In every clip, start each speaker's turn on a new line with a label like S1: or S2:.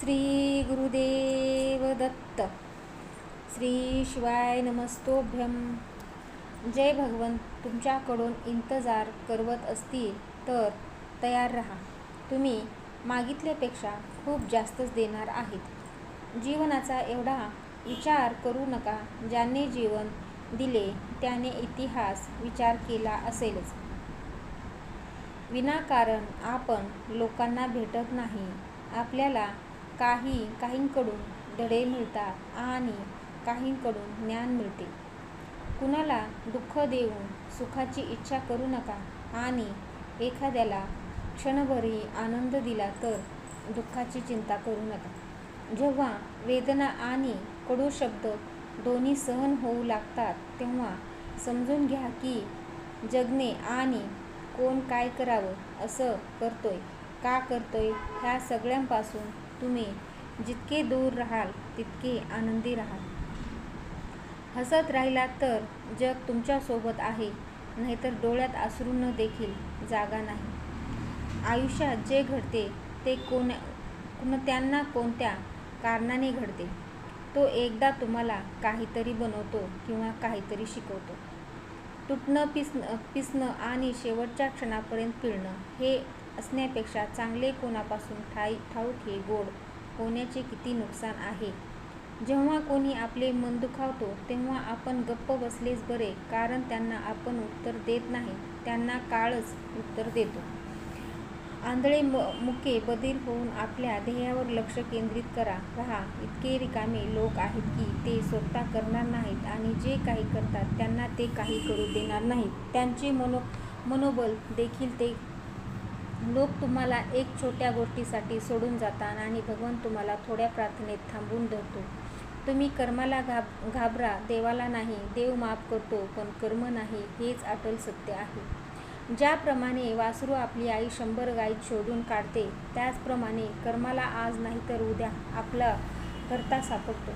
S1: श्री गुरुदेव दत्त श्री शिवाय नमस्तोभ्यम जय भगवंत तुमच्याकडून इंतजार करवत असतील तर तयार रहा. तुम्ही मागितल्यापेक्षा खूप जास्तच देणार आहेत. जीवनाचा एवढा विचार करू नका ज्याने जीवन दिले त्याने इतिहास विचार केला असेलच. विनाकारण आपण लोकांना भेटत नाही. आपल्याला काही काहींकडून धडे मिळतात आणि काहींकडून ज्ञान मिळते. कुणाला दुःख देऊन सुखाची इच्छा करू नका आणि एखाद्याला क्षणभरही आनंद दिला तर दुःखाची चिंता करू नका. जेव्हा वेदना आणि कडू शब्द दोन्ही सहन होऊ लागतात तेव्हा समजून घ्या की जगणे आणि कोण काय करावं असं करतोय का करतोय ह्या सगळ्यांपासून तुम्ही जितके दूर राहाल तितके आनंदी राहाल. हसत राहिलात तर जग तुमच्यासोबत आहे नाहीतर डोळ्यात अश्रूंना देखील जागा नाही. आयुष्यात जे घडते ते कोण्या कोणत्यांना कोणत्या कारणाने घडते तो एकदा तुम्हाला काहीतरी बनवतो किंवा काहीतरी शिकवतो. तुटणं पिसणं पिसणं आणि शेवटच्या क्षणापर्यंत पिळणं हे असण्यापेक्षा चांगले कोणापासून ठाई ठाऊक हे गोड. होण्याचे किती नुकसान आहे? जेव्हा कोणी आपले मन दुखावतो तेव्हा आपण गप्प बसलेच बरे कारण त्यांना आपण उत्तर देत नाही त्यांना काळच उत्तर देतो. आंधळे म मुके बधीर होऊन आपल्या ध्येयावर लक्ष केंद्रित करा. रहा इतके रिकामे लोक आहेत की ते स्वतः करणार नाहीत आणि जे काही करतात त्यांना ते काही करू देणार नाहीत. त्यांचे मनो मनोबल देखील ते लोक तुम्हाला एक छोट्या गोष्टीसाठी सोडून जातात आणि भगवान तुम्हाला थोड्या प्रार्थनेत थांबून धरतो. तुम्ही कर्माला घाब घाबरा देवाला नाही देव माफ करतो पण कर्म नाही हेच अटल सत्य आहे. ज्याप्रमाणे वासरू आपली आई शंभर गायीत शोधून काढते त्याचप्रमाणे कर्माला आज नाही तर उद्या आपला करता सापडतो.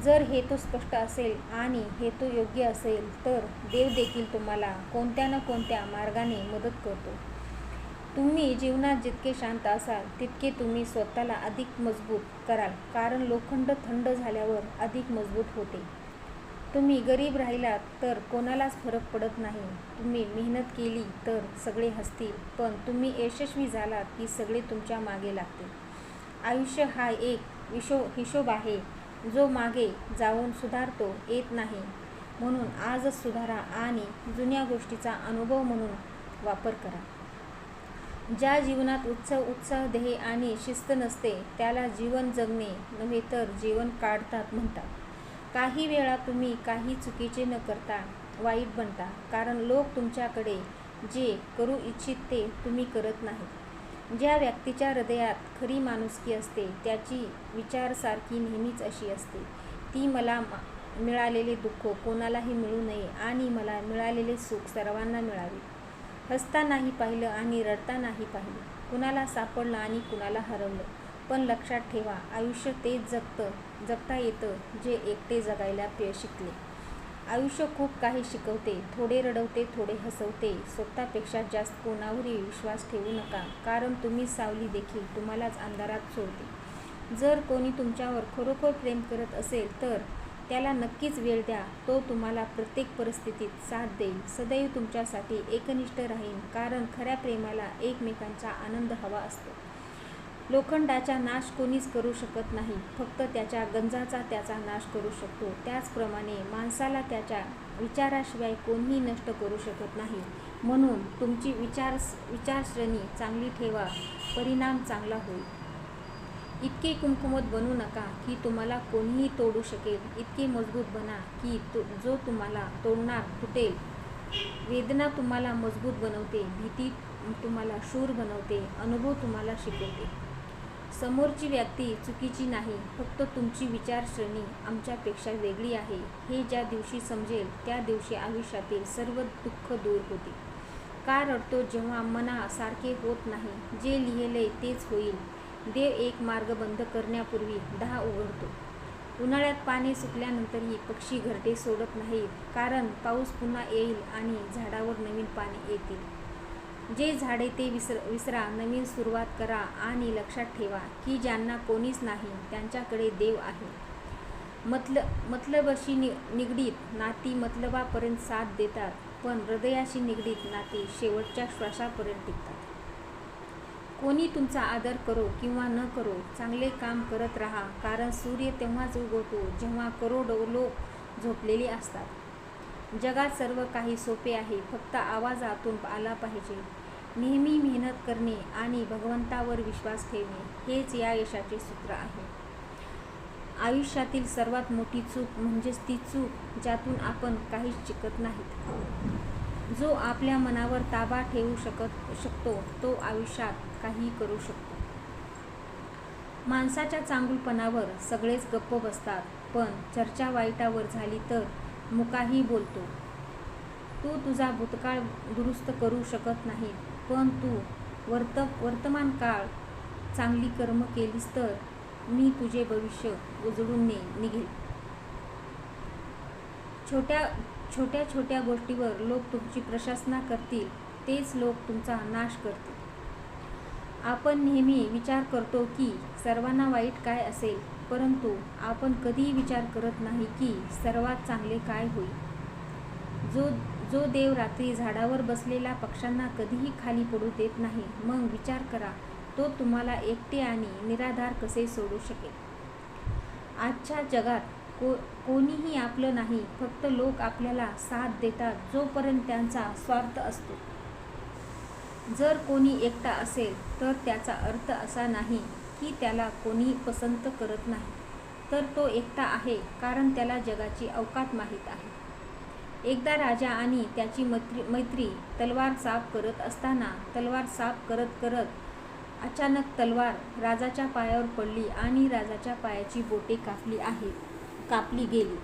S1: जर हेतू स्पष्ट असेल आणि हेतू योग्य असेल तर देव देखील तुम्हाला कोणत्या ना कोणत्या मार्गाने मदत करतो. तुम्ही जीवनात जितके शांत असाल तितके तुम्ही स्वतःला अधिक मजबूत कराल कारण लोखंड थंड झाल्यावर अधिक मजबूत होते. तुम्ही गरीब राहिलात तर कोणालाच फरक पडत नाही. तुम्ही मेहनत केली तर सगळे हसतील पण तुम्ही यशस्वी झालात की सगळे तुमच्या मागे लागतील. आयुष्य हा एक विशो हिशोब आहे. जो मागे जाऊन सुधारतो येत नाही. म्हणून आजच सुधारा आणि जुन्या गोष्टीचा अनुभव म्हणून वापर करा. ज्या जीवनात उत्सव उत्साह देह आणि शिस्त नसते त्याला जीवन जगणे नव्हे तर जीवन काढतात म्हणतात. काही वेळा तुम्ही काही चुकीचे न करता वाईट बनता कारण लोक तुमच्याकडे जे करू इच्छित ते तुम्ही करत नाही ज्या व्यक्तीच्या हृदयात खरी माणुसकी असते त्याची विचारसारखी नेहमीच अशी असते. ती मला मिळालेले दुःख कोणालाही मिळू नये आणि मला मिळालेले सुख सर्वांना मिळावे. हसता नाही पाहिलं आणि रडता नाही पाहिलं. कुणाला सापडलं आणि कुणाला हरवलं? पण लक्षात ठेवा आयुष्य तेच जगतं जगता येतं जे एकटे जगायला पे शिकले. आयुष्य खूप काही शिकवते थोडे रडवते थोडे हसवते. स्वतःपेक्षा जास्त कोणावरही विश्वास ठेवू नका कारण तुम्ही सावली देखील तुम्हालाच अंधारात सोडते. जर कोणी तुमच्यावर खरोखर प्रेम करत असेल तर त्याला नक्कीच वेळ द्या. तो तुम्हाला प्रत्येक परिस्थितीत साथ देईल. सदैव तुमच्यासाठी एकनिष्ठ राहील कारण खऱ्या प्रेमाला एकमेकांचा आनंद हवा असतो. लोखंडाचा नाश कोणीच करू शकत नाही. फक्त त्याच्या गंजाचा त्याचा नाश करू शकतो. त्याचप्रमाणे माणसाला त्याच्या विचाराशिवाय कोणीही नष्ट करू शकत नाही. म्हणून तुमची विचार विचारश्रेणी चांगली ठेवा. परिणाम चांगला होईल. इतके कुमकुमत बनू नका की तुम्हाला कोणीही तोडू शकेल. इतके मजबूत बना की तो जो तुम्हाला तोडणार तुटेल. वेदना तुम्हाला मजबूत बनवते भीती तुम्हाला शूर बनवते अनुभव तुम्हाला शिकवते. समोरची व्यक्ती चुकीची नाही फक्त तुमची विचारश्रेणी आमच्यापेक्षा वेगळी आहे. हे ज्या दिवशी समजेल त्या दिवशी आयुष्यातील सर्व दुःख दूर होते. का रडतो जेव्हा मनासारखे होत नाही? जे लिहिले तेच होईल. देव एक मार्ग बंद करण्यापूर्वी दहा उघडतो. उन्हाळ्यात पाणी सुकल्यानंतरही पक्षी घरटे सोडत नाहीत कारण पाऊस पुन्हा येईल आणि झाडावर नवीन पाने येतील. जे झाडे ते विसर विसरा नवीन सुरुवात करा आणि लक्षात ठेवा की ज्यांना कोणीच नाही त्यांच्याकडे देव आहे. मतल मतलबशी नि निगडीत नाती मतलबापर्यंत साथ देतात पण हृदयाशी निगडीत नाती शेवटच्या श्वासापर्यंत टिकतात. कोणी तुमचा आदर करो किंवा न करो चांगले काम करत राहा कारण सूर्य तेव्हाच उगवतो जेव्हा करोडो लोक झोपलेले असतात. जगात सर्व काही सोपे आहे फक्त आवाज आतून आला पाहिजे. नेहमी मेहनत करणे आणि भगवंतावर विश्वास ठेवणे हेच या यशाचे सूत्र आहे. आयुष्यातील सर्वात मोठी चूक म्हणजेच ती चूक ज्यातून आपण काहीच शिकत नाहीत. जो आपल्या मनावर ताबा ठेवू शकत शकतो तो आयुष्यात काही करू शकतो. माणसाच्या चांगुलपणावर सगळेच गप्प बसतात पण चर्चा वाईटावर झाली तर मुकाही बोलतो. तू तुझा भूतकाळ दुरुस्त करू शकत नाही पण तू वर्त वर्तमान काळ चांगली कर्म केलीस तर मी तुझे भविष्य उजळून ने निघेल. छोट्या छोट्या छोट्या गोष्टीवर लोक तुमची प्रशासना करतील तेच लोक तुमचा नाश करतील. आपण नेहमी विचार करतो की सर्वांना वाईट काय असेल परंतु आपण कधीही विचार करत नाही की सर्वात चांगले काय होईल. जो जो देव रात्री झाडावर बसलेल्या पक्ष्यांना कधीही खाली पडू देत नाही मग विचार करा तो तुम्हाला एकटे आणि निराधार कसे सोडू शकेल? आजच्या जगात को कोणीही आपलं नाही फक्त लोक आपल्याला साथ देतात जोपर्यंत त्यांचा स्वार्थ असतो. जर कोणी एकटा असेल तर त्याचा अर्थ असा नाही की त्याला कोणी पसंत करत नाही. तर तो एकटा आहे कारण त्याला जगाची अवकात माहीत आहे. एकदा राजा आणि त्याची मैत्री मैत्री तलवार साफ करत असताना तलवार साफ करत करत अचानक तलवार राजाच्या पायावर पडली आणि राजाच्या पायाची बोटे कापली आहे कापली गेली.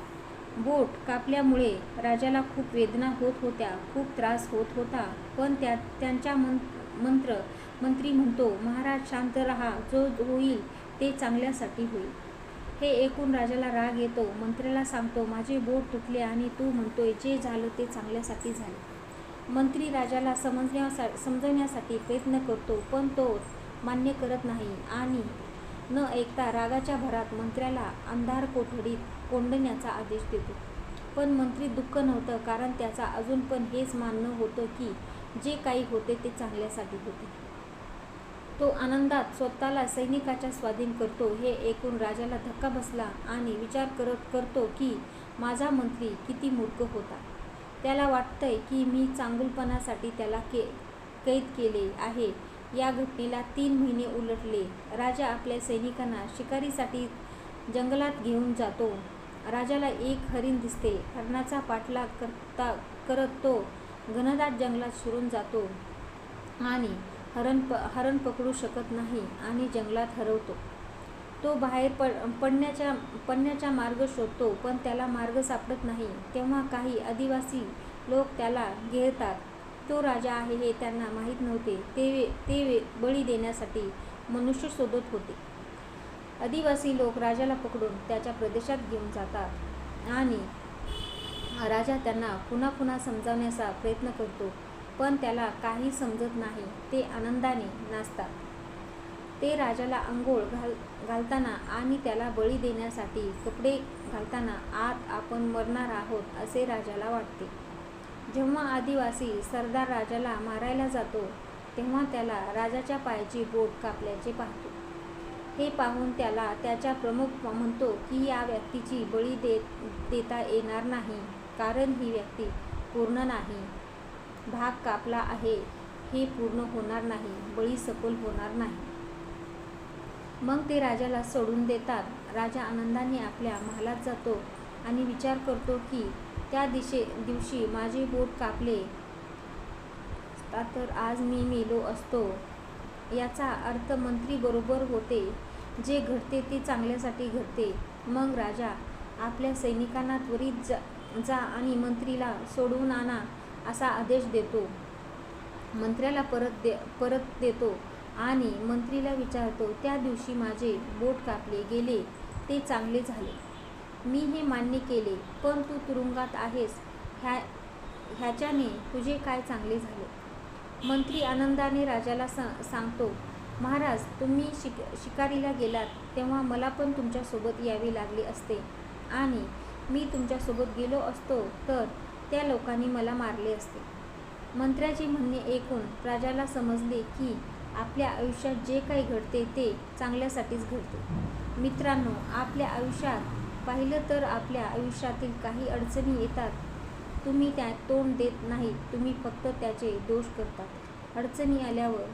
S1: बोट कापल्यामुळे राजाला खूप वेदना होत होत्या खूप त्रास होत होता. पण त्या त्यांच्या मं मंत्र मंत्री म्हणतो महाराज शांत रहा जो होईल ते चांगल्यासाठी होईल. हे ऐकून राजाला राग येतो. मंत्र्याला सांगतो माझे बोट तुटले आणि तू म्हणतोय जे झालं ते चांगल्यासाठी झाले. मंत्री राजाला समजण्यासा समजवण्यासाठी प्रयत्न करतो पण तो मान्य करत नाही. आणि न ऐकता रागाच्या भरात मंत्र्याला अंधार कोठडीत कोंडण्याचा आदेश देतो. पण मंत्री दुःख नव्हतं कारण त्याचा अजून पण हेच मानणं होतं की जे काही होते ते चांगल्यासाठी होते. तो आनंदात स्वतःला सैनिकाच्या स्वाधीन करतो हे ऐकून राजाला धक्का बसला आणि विचार करत करतो की माझा मंत्री किती मूर्ख होता. त्याला वाटतंय की मी चांगुलपणासाठी त्याला के कैद केले आहे. या घटनेला तीन महिने उलटले. राजा आपल्या सैनिकांना शिकारीसाठी जंगलात घेऊन जातो. राजाला एक हरिण दिसते. हरणाचा पाठलाग करता करत तो घनदाट जंगलात शिरून जातो आणि हरण प हरण पकडू शकत नाही आणि जंगलात हरवतो. तो बाहेर पड पडण्याच्या पडण्याचा मार्ग शोधतो पण त्याला मार्ग सापडत नाही. तेव्हा काही आदिवासी लोक त्याला घेरतात. तो राजा आहे हे त्यांना माहीत नव्हते. ते ते बळी देण्यासाठी मनुष्य शोधत होते. आदिवासी लोक राजाला पकडून त्याच्या प्रदेशात घेऊन जातात आणि राजा त्यांना पुन्हा पुन्हा समजावण्याचा प्रयत्न करतो पण त्याला काही समजत नाही. ते आनंदाने नाचतात. ते राजाला आंघोळ घाल घालताना आणि त्याला बळी देण्यासाठी कपडे घालताना आत आपण मरणार आहोत असे राजाला वाटते. जेव्हा आदिवासी सरदार राजाला मारायला जातो तेव्हा त्याला राजाच्या पायाची बोट कापल्याचे पाहतो. हे पाहून त्याला त्याच्या प्रमुख म्हणतो की या व्यक्तीची बळी देत देता येणार नाही कारण ही व्यक्ती पूर्ण नाही. भाग कापला आहे हे पूर्ण होणार नाही बळी सफल होणार नाही. मग ते राजाला सोडून देतात. राजा आनंदाने आपल्या महालात जातो आणि विचार करतो की त्या दिशे दिवशी माझे बोट कापले. तर आज मी मेलो असतो. याचा अर्थ मंत्री बरोबर होते. जे घडते ते चांगल्यासाठी घडते. मग राजा आपल्या सैनिकांना त्वरित जा जा आणि मंत्रीला सोडवून आणा असा आदेश देतो. मंत्र्याला परत दे परत देतो आणि मंत्रीला विचारतो त्या दिवशी माझे बोट कापले गेले ते चांगले झाले. मी हे मान्य केले पण तू तुरुंगात आहेस. ह्या ह्याच्याने तुझे काय चांगले झाले? मंत्री आनंदाने राजाला सा सांगतो महाराज तुम्ही शिक शिकारीला गेलात तेव्हा मला पण तुमच्यासोबत यावे लागले असते. आणि मी तुमच्यासोबत गेलो असतो तर त्या लोकांनी मला मारले असते. मंत्र्याचे म्हणणे ऐकून राजाला समजले की आपल्या आयुष्यात जे काही घडते ते चांगल्यासाठीच घडते. मित्रांनो आपल्या आयुष्यात पाहिलं तर आपल्या आयुष्यातील काही अडचणी येतात. तुम्ही त्या तोंड देत नाही. तुम्ही फक्त त्याचे दोष करतात. अडचणी आल्यावर